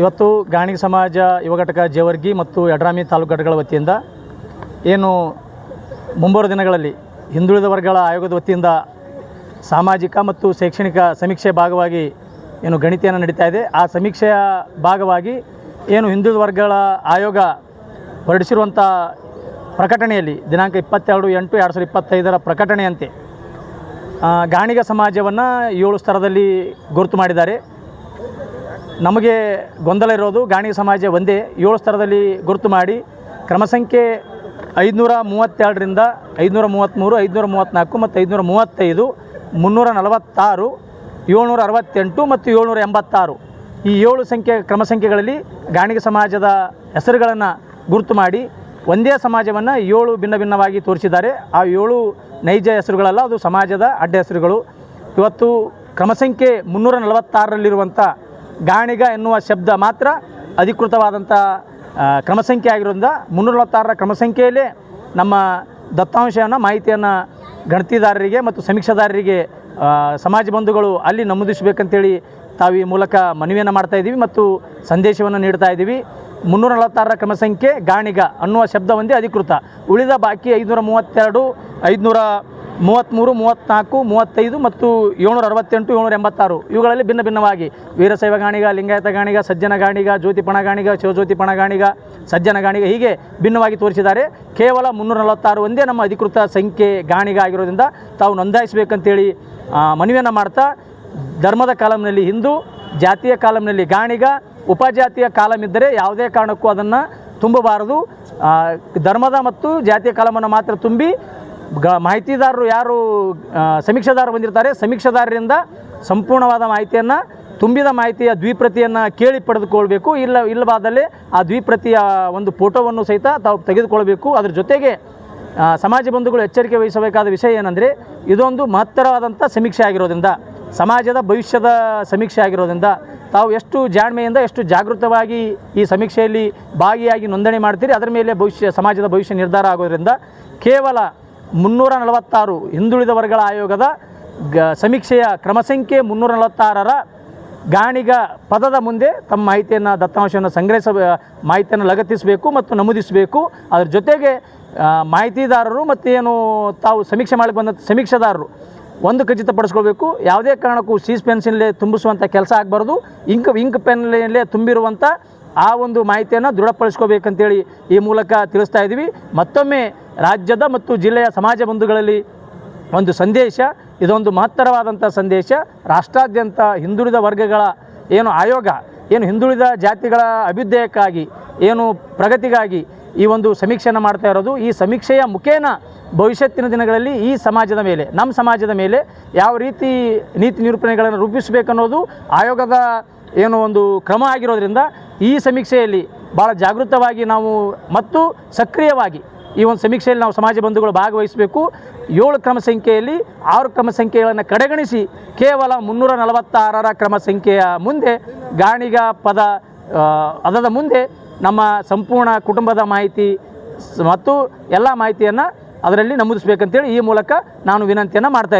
ಇವತ್ತು ಗಾಣಿಗ ಸಮಾಜ ಯುವ ಘಟಕ ಜೇವರ್ಗಿ ಮತ್ತು ಯಡ್ರಾಮಿ ತಾಲೂಕು ಘಟಕಗಳ ವತಿಯಿಂದ ಏನು ಮುಂಬರುವ ದಿನಗಳಲ್ಲಿ ಹಿಂದುಳಿದ ವರ್ಗಗಳ ಆಯೋಗದ ವತಿಯಿಂದ ಸಾಮಾಜಿಕ ಮತ್ತು ಶೈಕ್ಷಣಿಕ ಸಮೀಕ್ಷೆ ಭಾಗವಾಗಿ ಏನು ಗಣಿತೆಯನ್ನು ನಡೀತಾ ಇದೆ. ಆ ಸಮೀಕ್ಷೆಯ ಭಾಗವಾಗಿ ಏನು ಹಿಂದುಳಿದ ವರ್ಗಗಳ ಆಯೋಗ ಹೊರಡಿಸಿರುವಂಥ ಪ್ರಕಟಣೆಯಲ್ಲಿ ದಿನಾಂಕ ಇಪ್ಪತ್ತೆರಡು ಎಂಟು ಎರಡು ಸಾವಿರದ ಇಪ್ಪತ್ತೈದರ ಪ್ರಕಟಣೆಯಂತೆ ಗಾಣಿಗ ಸಮಾಜವನ್ನು ಏಳು ಸ್ತರದಲ್ಲಿ ಗುರುತು ಮಾಡಿದ್ದಾರೆ. ನಮಗೆ ಗೊಂದಲ ಇರೋದು ಗಾಣಿ ಸಮಾಜ ಒಂದೇ ಏಳು ಸ್ತರದಲ್ಲಿ ಗುರುತು ಮಾಡಿ ಕ್ರಮ ಸಂಖ್ಯೆ ಐದುನೂರ ಮೂವತ್ತೆರಡರಿಂದ ಐದುನೂರ ಮೂವತ್ತ್ಮೂರು, ಐದುನೂರ ಮೂವತ್ತ್ನಾಲ್ಕು ಮತ್ತು ಐದುನೂರ ಮೂವತ್ತೈದು, ಮುನ್ನೂರ ನಲವತ್ತಾರು, ಏಳ್ನೂರ ಅರವತ್ತೆಂಟು ಮತ್ತು ಏಳ್ನೂರ ಎಂಬತ್ತಾರು. ಈ ಏಳು ಸಂಖ್ಯೆ ಕ್ರಮ ಸಂಖ್ಯೆಗಳಲ್ಲಿ ಗಾಣಿಗೆ ಸಮಾಜದ ಹೆಸರುಗಳನ್ನು ಗುರುತು ಮಾಡಿ ಒಂದೇ ಸಮಾಜವನ್ನು ಏಳು ಭಿನ್ನ ಭಿನ್ನವಾಗಿ ತೋರಿಸಿದ್ದಾರೆ. ಆ ಏಳು ನೈಜ ಹೆಸರುಗಳಲ್ಲ, ಅದು ಸಮಾಜದ ಅಡ್ಡ ಹೆಸರುಗಳು. ಇವತ್ತು ಕ್ರಮ ಸಂಖ್ಯೆ ಮುನ್ನೂರ ನಲವತ್ತಾರರಲ್ಲಿರುವಂಥ ಗಾಣಿಗ ಎನ್ನುವ ಶಬ್ದ ಮಾತ್ರ ಅಧಿಕೃತವಾದಂಥ ಕ್ರಮಸಂಖ್ಯೆ ಕ್ರಮ ಸಂಖ್ಯೆ ಆಗಿರೋದ್ರಿಂದ ಮುನ್ನೂರ ನಲವತ್ತಾರರ ಕ್ರಮಸಂಖ್ಯೆಯಲ್ಲೇ ನಮ್ಮ ದತ್ತಾಂಶವನ್ನು, ಮಾಹಿತಿಯನ್ನು ಗಣತಿದಾರರಿಗೆ ಮತ್ತು ಸಮೀಕ್ಷಾದಾರರಿಗೆ ಸಮಾಜ ಬಂಧುಗಳು ಅಲ್ಲಿ ನಮೂದಿಸಬೇಕಂತೇಳಿ ತಾವು ಈ ಮೂಲಕ ಮನವಿಯನ್ನು ಮಾಡ್ತಾ ಇದ್ದೀವಿ ಮತ್ತು ಸಂದೇಶವನ್ನು ನೀಡ್ತಾ ಇದ್ದೀವಿ. ಮುನ್ನೂರ ನಲವತ್ತಾರರ ಕ್ರಮಸಂಖ್ಯೆ ಗಾಣಿಗ ಅನ್ನುವ ಶಬ್ದ ಒಂದೇ ಅಧಿಕೃತ. ಉಳಿದ ಬಾಕಿ ಐದುನೂರ ಮೂವತ್ತೆರಡು, ಐದುನೂರ ಮೂವತ್ತ್ಮೂರು ಮೂವತ್ತ್ನಾಲ್ಕು ಮೂವತ್ತೈದು ಮತ್ತು ಏಳ್ನೂರ ಅರವತ್ತೆಂಟು, ಏಳ್ನೂರ ಎಂಬತ್ತಾರು. ಇವುಗಳಲ್ಲಿ ಭಿನ್ನ ಭಿನ್ನವಾಗಿ ವೀರಶೈವ ಗಾಣಿಗ, ಲಿಂಗಾಯತ ಗಾಣಿಗ, ಸಜ್ಜನ ಗಾಣಿಗ, ಜ್ಯೋತಿಪಣ ಗಾಣಿಗ, ಶಿವಜ್ಯೋತಿಪಣ ಗಾಣಿಗ, ಸಜ್ಜನ ಗಾಣಿಗ ಹೀಗೆ ಭಿನ್ನವಾಗಿ ತೋರಿಸಿದ್ದಾರೆ. ಕೇವಲ ಮುನ್ನೂರ ನಲವತ್ತಾರು ಒಂದೇ ನಮ್ಮ ಅಧಿಕೃತ ಸಂಖ್ಯೆ ಗಾಣಿಗ ಆಗಿರೋದ್ರಿಂದ ತಾವು ನೋಂದಾಯಿಸಬೇಕಂತೇಳಿ ಮನವಿಯನ್ನು ಮಾಡ್ತಾ, ಧರ್ಮದ ಕಾಲಂನಲ್ಲಿ ಹಿಂದೂ, ಜಾತಿಯ ಕಾಲಂನಲ್ಲಿ ಗಾಣಿಗ, ಉಪಜಾತಿಯ ಕಾಲಂ ಇದ್ದರೆ ಯಾವುದೇ ಕಾರಣಕ್ಕೂ ಅದನ್ನು ತುಂಬಬಾರದು. ಧರ್ಮದ ಮತ್ತು ಜಾತಿಯ ಕಾಲಮನ್ನು ಮಾತ್ರ ತುಂಬಿ ಗ ಮಾಹಿತಿದಾರರು ಯಾರು ಸಮೀಕ್ಷೆದಾರರು ಬಂದಿರ್ತಾರೆ, ಸಮೀಕ್ಷೆದಾರರಿಂದ ಸಂಪೂರ್ಣವಾದ ಮಾಹಿತಿಯನ್ನು, ತುಂಬಿದ ಮಾಹಿತಿಯ ದ್ವಿಪ್ರತಿಯನ್ನು ಕೇಳಿ ಪಡೆದುಕೊಳ್ಬೇಕು, ಇಲ್ಲ, ಇಲ್ಲವಾದಲ್ಲಿ ಆ ದ್ವಿಪ್ರತಿಯ ಒಂದು ಫೋಟೋವನ್ನು ಸಹಿತ ತಾವು ತೆಗೆದುಕೊಳ್ಬೇಕು. ಅದರ ಜೊತೆಗೆ ಸಮಾಜ ಬಂಧುಗಳು ಎಚ್ಚರಿಕೆ ವಹಿಸಬೇಕಾದ ವಿಷಯ ಏನಂದರೆ, ಇದೊಂದು ಮಹತ್ತರವಾದಂಥ ಸಮೀಕ್ಷೆ ಆಗಿರೋದ್ರಿಂದ, ಸಮಾಜದ ಭವಿಷ್ಯದ ಸಮೀಕ್ಷೆ ಆಗಿರೋದ್ರಿಂದ, ತಾವು ಎಷ್ಟು ಜಾಣ್ಮೆಯಿಂದ ಎಷ್ಟು ಜಾಗೃತವಾಗಿ ಈ ಸಮೀಕ್ಷೆಯಲ್ಲಿ ಭಾಗಿಯಾಗಿ ನೋಂದಣಿ ಮಾಡ್ತೀರಿ, ಅದರ ಮೇಲೆ ಭವಿಷ್ಯ, ಸಮಾಜದ ಭವಿಷ್ಯ ನಿರ್ಧಾರ ಆಗೋದ್ರಿಂದ ಕೇವಲ ಮುನ್ನೂರ ನಲವತ್ತಾರು ಹಿಂದುಳಿದ ವರ್ಗಗಳ ಆಯೋಗದ ಗ, ಸಮೀಕ್ಷೆಯ ಕ್ರಮ ಸಂಖ್ಯೆ ಮುನ್ನೂರ ನಲವತ್ತಾರರ ಗಾಣಿಗ ಪದದ ಮುಂದೆ ತಮ್ಮ ಮಾಹಿತಿಯನ್ನು, ದತ್ತಾಂಶವನ್ನು ಸಂಗ್ರಹಿಸ, ಮಾಹಿತಿಯನ್ನು ಲಗತ್ತಿಸಬೇಕು ಮತ್ತು ನಮೂದಿಸಬೇಕು. ಅದರ ಜೊತೆಗೆ ಮಾಹಿತಿದಾರರು ಮತ್ತು ಏನು ತಾವು ಸಮೀಕ್ಷೆ ಮಾಡಿ ಬಂದಂಥ ಸಮೀಕ್ಷೆದಾರರು ಒಂದು ಖಚಿತಪಡಿಸ್ಕೊಳ್ಬೇಕು ಯಾವುದೇ ಕಾರಣಕ್ಕೂ ಸೀಸ್ ಪೆನ್ಸಿಲ್ಲೇ ತುಂಬಿಸುವಂಥ ಕೆಲಸ ಆಗಬಾರ್ದು. ಇಂಕ್ ಇಂಕ್ ಪೆನ್ಲೇ ತುಂಬಿರುವಂಥ ಆ ಒಂದು ಮಾಹಿತಿಯನ್ನು ದೃಢಪಡಿಸ್ಕೋಬೇಕಂತೇಳಿ ಈ ಮೂಲಕ ತಿಳಿಸ್ತಾ ಇದ್ದೀವಿ ಮತ್ತೊಮ್ಮೆ ರಾಜ್ಯದ ಮತ್ತು ಜಿಲ್ಲೆಯ ಸಮಾಜ ಬಂಧುಗಳಲ್ಲಿ ಒಂದು ಸಂದೇಶ, ಇದೊಂದು ಮಹತ್ತರವಾದಂಥ ಸಂದೇಶ. ರಾಷ್ಟ್ರಾದ್ಯಂತ ಹಿಂದುಳಿದ ವರ್ಗಗಳ ಏನು ಆಯೋಗ, ಏನು ಹಿಂದುಳಿದ ಜಾತಿಗಳ ಅಭ್ಯುದಯಕ್ಕಾಗಿ, ಏನು ಪ್ರಗತಿಗಾಗಿ ಈ ಒಂದು ಸಮೀಕ್ಷೆಯನ್ನು ಮಾಡ್ತಾ ಇರೋದು. ಈ ಸಮೀಕ್ಷೆಯ ಮುಖೇನ ಭವಿಷ್ಯತ್ತಿನ ದಿನಗಳಲ್ಲಿ ಈ ಸಮಾಜದ ಮೇಲೆ, ನಮ್ಮ ಸಮಾಜದ ಮೇಲೆ ಯಾವ ರೀತಿ ನೀತಿ ನಿರೂಪಣೆಗಳನ್ನು ರೂಪಿಸಬೇಕನ್ನೋದು ಆಯೋಗದ ಏನು ಒಂದು ಕ್ರಮ ಆಗಿರೋದ್ರಿಂದ ಈ ಸಮೀಕ್ಷೆಯಲ್ಲಿ ಭಾಳ ಜಾಗೃತವಾಗಿ ನಾವು ಮತ್ತು ಸಕ್ರಿಯವಾಗಿ ಈ ಒಂದು ಸಮೀಕ್ಷೆಯಲ್ಲಿ ನಾವು ಸಮಾಜ ಬಂಧುಗಳು ಭಾಗವಹಿಸಬೇಕು. ಏಳು ಕ್ರಮ ಸಂಖ್ಯೆಯಲ್ಲಿ ಆರು ಕ್ರಮ ಸಂಖ್ಯೆಗಳನ್ನು ಕಡೆಗಣಿಸಿ ಕೇವಲ ಮುನ್ನೂರ ನಲವತ್ತಾರರ ಕ್ರಮ ಸಂಖ್ಯೆಯ ಮುಂದೆ ಗಾಣಿಗ ಪದ ಅದರ ಮುಂದೆ ನಮ್ಮ ಸಂಪೂರ್ಣ ಕುಟುಂಬದ ಮಾಹಿತಿ ಮತ್ತು ಎಲ್ಲ ಮಾಹಿತಿಯನ್ನು ಅದರಲ್ಲಿ ನಮೂದಿಸಬೇಕಂತೇಳಿ ಈ ಮೂಲಕ ನಾನು ವಿನಂತಿಯನ್ನು ಮಾಡ್ತಾ